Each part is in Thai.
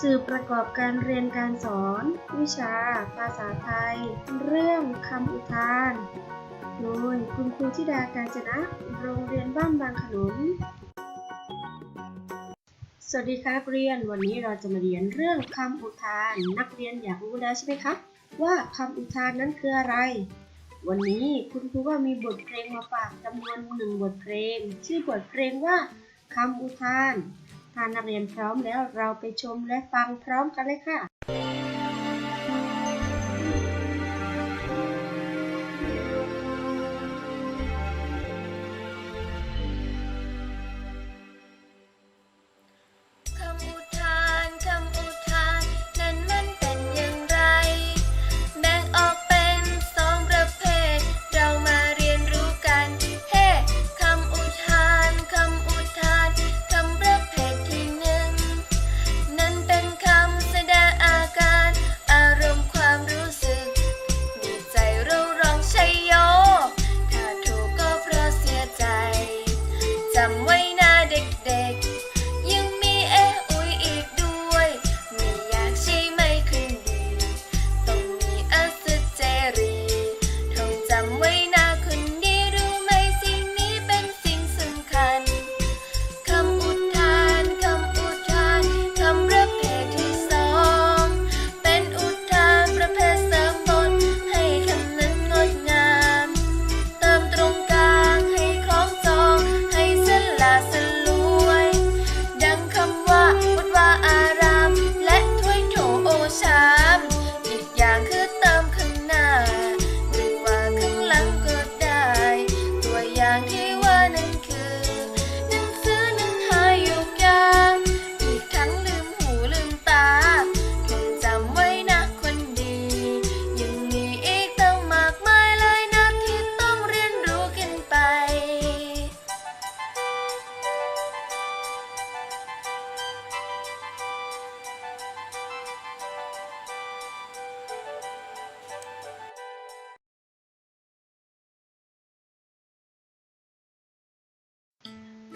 สื่อประกอบการเรียนการสอน วิชา ภาษาไทย เรื่องคำอุทาน โดยคุณครูธิดาการจนะ โรงเรียนบ้านบางขนุน สวัสดีค่ะนักเรียน วันนี้เราจะมาเรียนเรื่องคำอุทาน นักเรียนอยากรู้แล้วใช่ไหมคะว่าคำอุทานนั้นคืออะไร วันนี้คุณครูก็มีบทเพลงมาฝากจำนวนหนึ่งบทเพลง ชื่อบทเพลงว่าคำอุทาน ถ้านักเรียนพร้อมแล้วเราไปชมและฟังพร้อมกันเลยค่ะ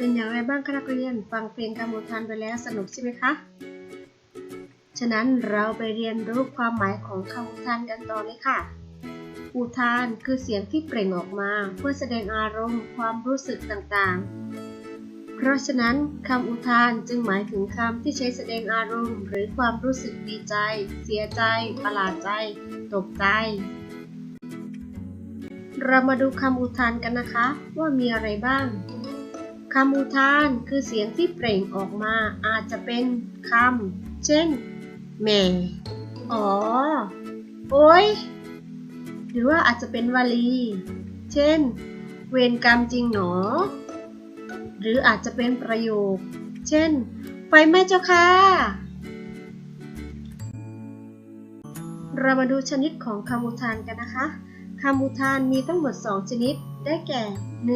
เป็นอย่างไรบ้างคะนักเรียน ฟังเพลงคำอุทานไปแล้วสนุกใช่ไหมคะ ฉะนั้นเราไปเรียนรู้ความหมายของคำอุทานกันต่อเลยค่ะ อุทานคือเสียงที่เปล่งออกมา เพื่อแสดงอารมณ์ความรู้สึกต่างๆ เพราะฉะนั้นคำอุทานจึงหมายถึงคำที่ใช้แสดงอารมณ์ หรือความรู้สึกดีใจ เสียใจ ประหลาดใจ ตกใจเรามาดูคำอุทานกันนะคะ ว่ามีอะไรบ้าง คำอุทานคือเสียงที่เปล่งออกมาอาจจะเป็นคำเช่นแหม่อ๋อ โอ้ย หรือว่าอาจจะเป็นวลี เช่น เวรกรรมจริงหนอ หรืออาจจะเป็นประโยค เช่น ไฟไหม้เจ้าค่ะ เรามาดูชนิดของคำอุทานกันนะคะ คำอุทานมีทั้งหมด 2 ชนิด ได้แก่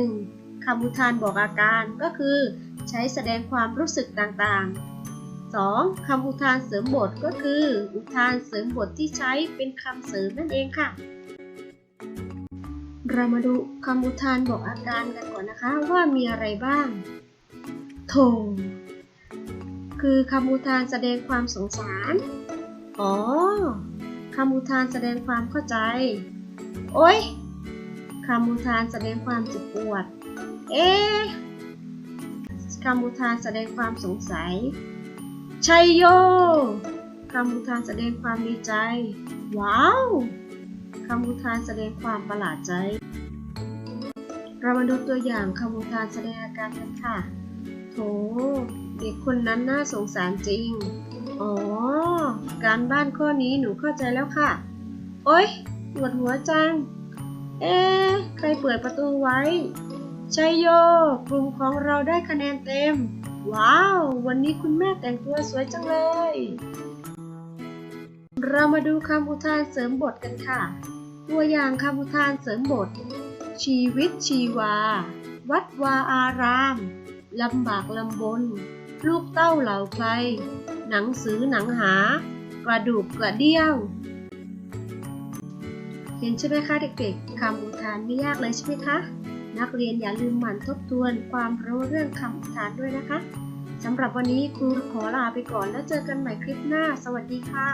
1. คำอุทานบอกอาการก็คือ ใช้แสดงความรู้สึกต่างๆ 2. คำอุทานเสริมบทก็คือ อุทานเสริมบทที่ใช้เป็นคำเสริมนั่นเองค่ะ เรามาดูคำอุทานบอกอาการกันก่อนนะคะว่ามีอะไรบ้างโถคือคำอุทานแสดงความสงสาร อ๋อ คำอุทานแสดงความเข้าใจ โอ๊ยคำอุทานแสดงความเจ็บปวด เอ๊คำอุทานแสดงความสงสัย ชัยโย คำอุทานแสดงความดีใจ ว้าว คำอุทานแสดงความประหลาดใจ เรามาดูตัวอย่างคำอุทานแสดงอาการกันค่ะ โถ เด็กคนนั้นน่าสงสารจริง อ๋อ การบ้านข้อนี้หนูเข้าใจแล้วค่ะ โอ๊ยปวดหัวจัง เอ๊ใครเปิดประตูไว้ ชัยโย กลุ่มของเราได้คะแนนเต็ม ว้าว วันนี้คุณแม่แต่งตัวสวยจังเลย เรามาดูคำอุทานเสริมบทกันค่ะ ตัวอย่างคำอุทานเสริมบท ชีวิตชีวา วัดวาอารามลำบากลำบน ลูกเต้าเหล่าใคร หนังสือหนังหา กระดูกกระเดี้ยว เห็นใช่ไหมคะเด็กๆคำอุทานไม่ยากเลยใช่ไหมคะ นักเรียนอย่าลืมหมั่นทบทวนความรู้เรื่องคำอุทานด้วยนะคะสำหรับวันนี้ครูขอลาไปก่อนแล้วเจอกันใหม่คลิปหน้า สวัสดีค่ะ